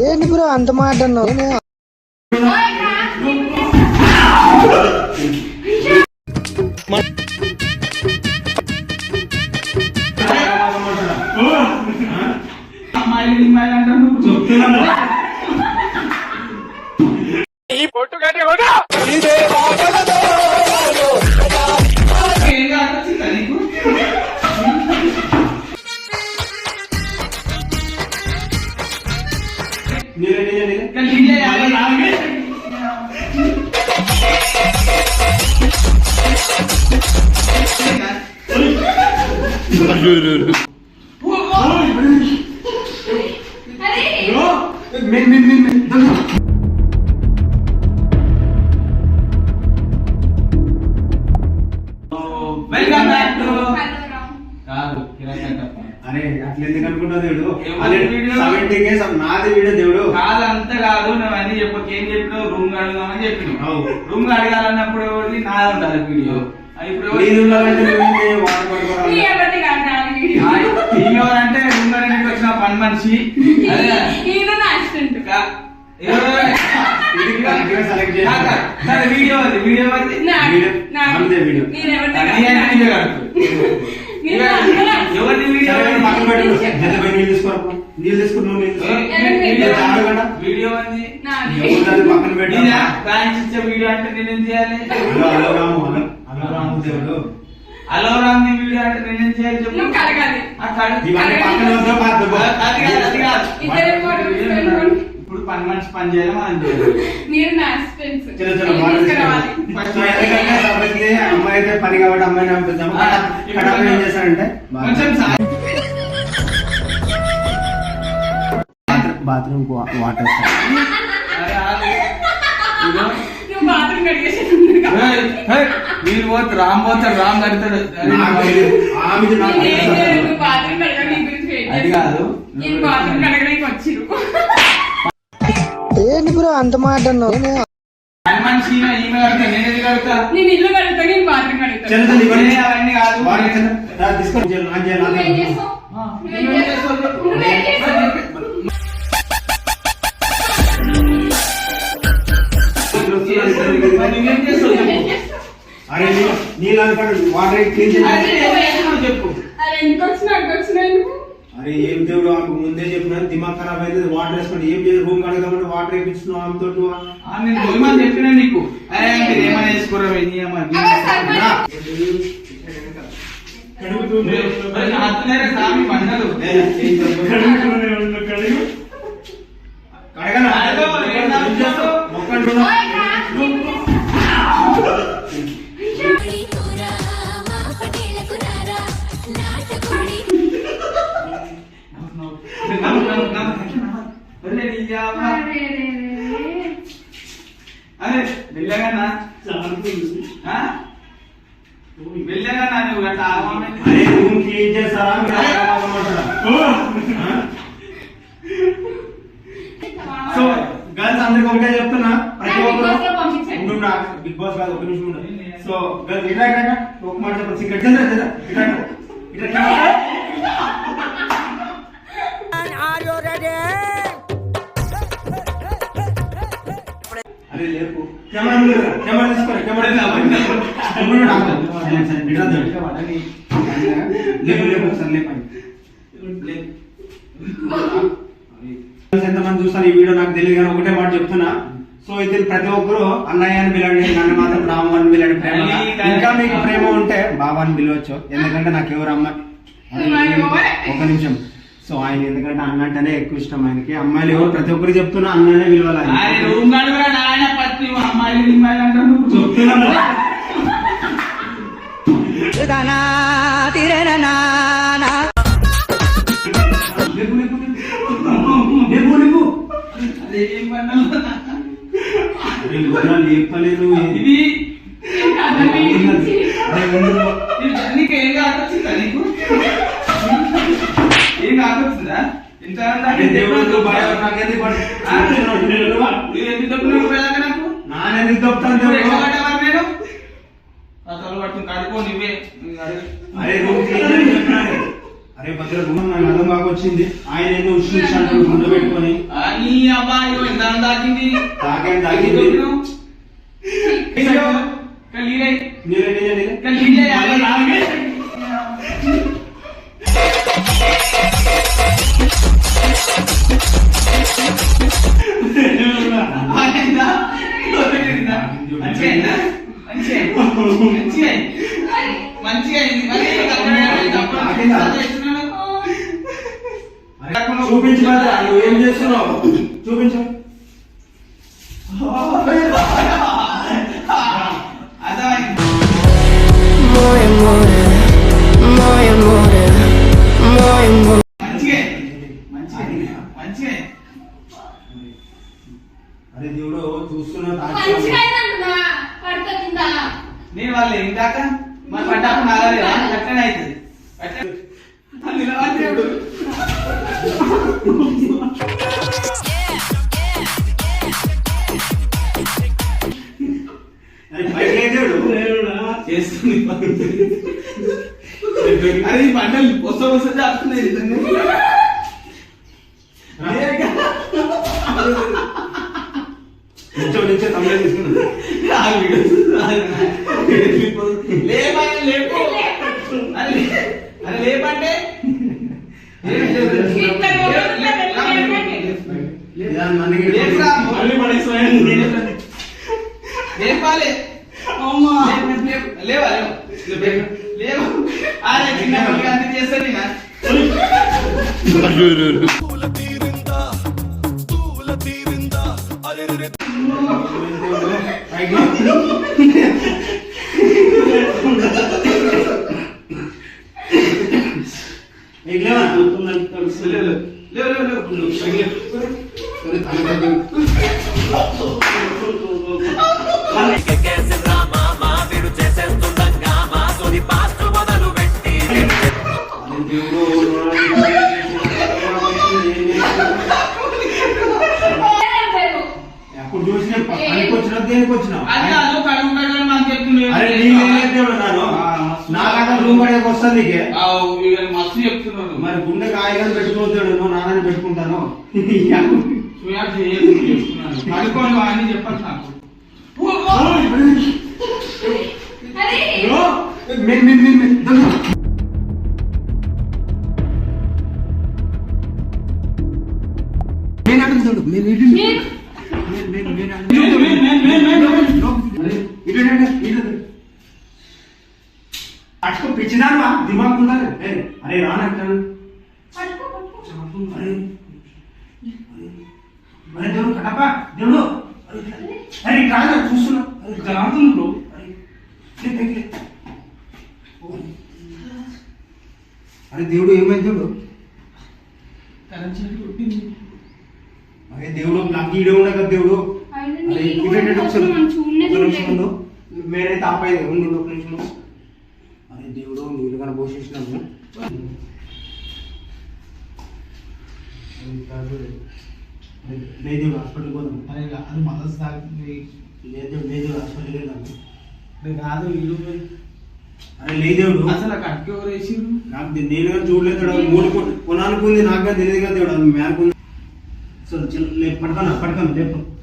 ఏంటి బ్రో అంత మాట అన్నావు? అమ్మాయిలు అమ్మాయిలు అంటారు నువ్వు ఇక్కడ నీళ్ళే కావాలి. వెల్కమ్ బ్యాక్ టు కాదు కిరాక్ కట్టప్ప. అరే అట్లా ఎందుకు అనుకుంటావు దేవుడు ఎవరి వీడియో? సెవెంటీ కేస్ నాది వీడియో దేవుడు కాదు అంత కాదు నువ్వు అన్ని చెప్పక ఏం చెప్పినావు? రూమ్ అడుగుదామని చెప్పినావు. రూమ్ అడగాలన్నప్పుడు ఎవరిది? నాది ఉండాలి వీడియో. ఇప్పుడు. నీ ఎవరంటే రూమ్ ఇంటికి వచ్చిన పని మనిషి. నా వీడియో అది వీడియో. వీడియో. నీళ్ళు తీసుకుని నువ్వు వీడియో అది పక్కన పెట్టు. ఇచ్చే అంటే నేనేం చేయాలి హలో, రాము, హలో. రాము దేవుడు. హలో రామ్ నీ వీడియో అంటే నేనేం చేయాలి చెప్పు నువ్వు కడగాలి. అది కాదు, అది కాదు. ఇప్పుడు పని మనిషి పని చేయాలి మనం మీరు నా అసిస్టెంట్స్. తీసుకురావాలి. ఎందుకంటే అమ్మాయి అయితే పని కాబట్టి అమ్మాయిని పంపిద్దాము కడప ఏం కొంచెం సా- బాత్రూమ్ వాటర్ అరే, ఆగు. ఇదిగో. నువ్వు బాత్రూమ్ కడిగేసి ఉంది కదా. ఏయ్, ఏయ్, వీళ్ళు పోతే రామ్ పోతాడు రామ్ కడతాడు అరే, నాకు తెలియదు. ఆమెది నాకు నేను ఏం తెలుసు. చేయను, నువ్వు బాత్రూమ్ కడగడం నీ గురించి వెయిట్ అది. కాదు నేను బాత్రూమ్ కడగడానికి వచ్చిరు ఏంటి బ్రో అంత మాట అన్నావు నేను ఇల్లు కడుగుతా నేను బాత్రూమ్? అరే నీళ్ళు అనుకోండి వాటర్ క్లీన్ చేయాలి ఏం చేస్తున్నావు చెప్పు అరే ఎందుకు వచ్చినా అక్కడికి వచ్చినా ఎందుకు అరే ఏం దేవుడు ఆమెకు ముందే చెప్పిన దిమాగ్ ఖరాబ్ అయితే వాటర్ వేసుకోండి. ఏం చేయాలి రూమ్ కడగమంటే వాటర్ వేయించున్నావు ఆమెతో నేను పోయమని చెప్పినా నీకు. అరే మీరు ఏమైనా వేసుకోరా అరే వెళ్ళగానా ఆ? వెళ్ళగానా నువ్వు గట్ట ఆగమని? అరే రూమ్ క్లీన్ చేస్తారా మీరు ఆగమంటారా? ఆ? సో గర్ల్స్ అందరికి ఒకటే చెప్తున్నా ప్రతి నా బిగ్ బాస్లో ఒక్కరు పంపించండి. ఉండు నా బిగ్ బాస్ కాదు ఒక నిమిషం ఉండు సో గర్ల్స్ ఇట్లా ఇట్లా ఇట్లా. ఒక మాట చెప్పండి సిగరెట్ చంద్ర చంద్ర ఇట్లా ఇట్లా. ఇట్లా ఇట్లా. అరే లేపు. కెమెరా. కెమెరా తీసుకోరా కెమెరా. లేపు లేపు ఒకసారి లేపండి ఎంతమంది చూస్తారు ఈ వీడియో? నాకు తెలియదు కానీ ఒకటే మాట చెప్తున్నా. సో ఇది ప్రతి ఒక్కరు అన్నయ్య అని పిలండి నన్ను మాత్రం రాము అని పిలండి ప్రేమ ఇంకా మీకు ప్రేమ ఉంటే బాబా అని పిలవచ్చు. ఎందుకంటే నాకు ఎవరు అమ్మాయి ఒక నిమిషం. సో ఆయన ఎందుకంటే అన్న అంటేనే ఎక్కువ ఇష్టం ఆయనకి. అమ్మాయిలు ఎవరు ప్రతి ఒక్కరు చెప్తున్నా అన్ననే పిలవాలి ఆయన ఏం కాకొచ్చిందా ఇంత అరే, దేవుడు నువ్వు ఎందుకు వెళ్ళక నాకు? నానెందుకు నేను? పట్టుకుని కడుకో నువ్వే. అరే. అరే భద్ర గుణం నాకు అర్థం బాగా వచ్చింది ఆయన ఏదో ఉష్ణించాడు గుండె పెట్టుకొని నీ అబ్బాయి తాకింది. తాకేం తాకింది కలీరే నీరే నీరే నీరే కలీరే మంచిగా అయిందా? మంచిగా అయింది. మంచిగా అయింది. మంచిగా అయింది. మరి తప్పకుండా- తప్పకుండా ఆగిందా? చేస్తున్నాడు. అరే, చూపించు భద్ర నువ్వు ఏం చేస్తున్నావు చూపించు అర్థమైంది. Muy amore, muy amore, muy amore. మంచిగా అయింది. నేను వాళ్ళు ఏం కాక? మరి పడ్డప్పుడు నాగలేదా అట్లనే అవుతుంది. నిలబడి చేస్తుంది అరే ఈ పంటలు వస్తా వస్తా చేస్తున్నాయి నిల్చో నిల్చో తమిళ తీసుకున్నా ఆగు వీడు. ఆగు. లేపు. అరే అరే లేపంటే లేపాలి అమ్మా లేవా లేవు అరే చిన్న చేస్తాను నేను లేవు లేవు లేవు లేవు లేవు అప్పుడు చూసిన పనికి వచ్చినా దేనికి వచ్చినా అది కాదు కడుపు కడుగు మనం చెప్తున్నాడు అరే నీకు ఏం చెప్తాడు నాను పడేకి వస్తుంది మస్తు చెప్తున్నాడు. మరి గుండె కాయగానే పెట్టుకోతాడు నువ్వు నాన్నని పెట్టుకుంటాను. అని చెప్పాలి నాకు. అరే మెన్ మెన్ మెన్ మెన్ దొంగ. మెన్ అడుగు చూడు మెన్ ఇటు మీరు మెన్ మెన్ మెన్ అడుగు. Man, man, man, man, man, man. అరే, ఇటు ఇటు, ఇటు, ఇటు. అటుకు పిచ్చినావా దిమాగ్ ఉండాలి ఏ, అరే రానంటాను పట్టుకో పట్టుకో అరే అరే దేవుడు కడప దేవుడు అరే, ఇటు రాగా చూస్తున్నా. అరే. రాత్రులు బ్రో అరే, దేవుడు ఏమైంది దేవుడు అరే దేవుడు నాకు ఈడే ఉన్నా కదా దేవుడు. మేమైతే ఆపాయి ఉండు. ఒక నిమిషం అరే దేవుడు నీళ్ళు కానీ పోషించినాము లేదు హాస్పిటల్ పోదాం. అరే అది మనసు తాగుతుంది లేదు లేదు హాస్పిటల్ వెళ్దాం. అరే కాదు ఇల్లు అరే లేదేవుడు అసలు ఆ కట్కి ఎవరు వేసిర్రు నాకు నేను కానీ చూడలేదు. మూడు కొ- కొనానికి ఉంది నాకు కానీ తెలియదు కదా మేరకు ఉంది. సో పట్టుకోను పట్టుకోను లేపు.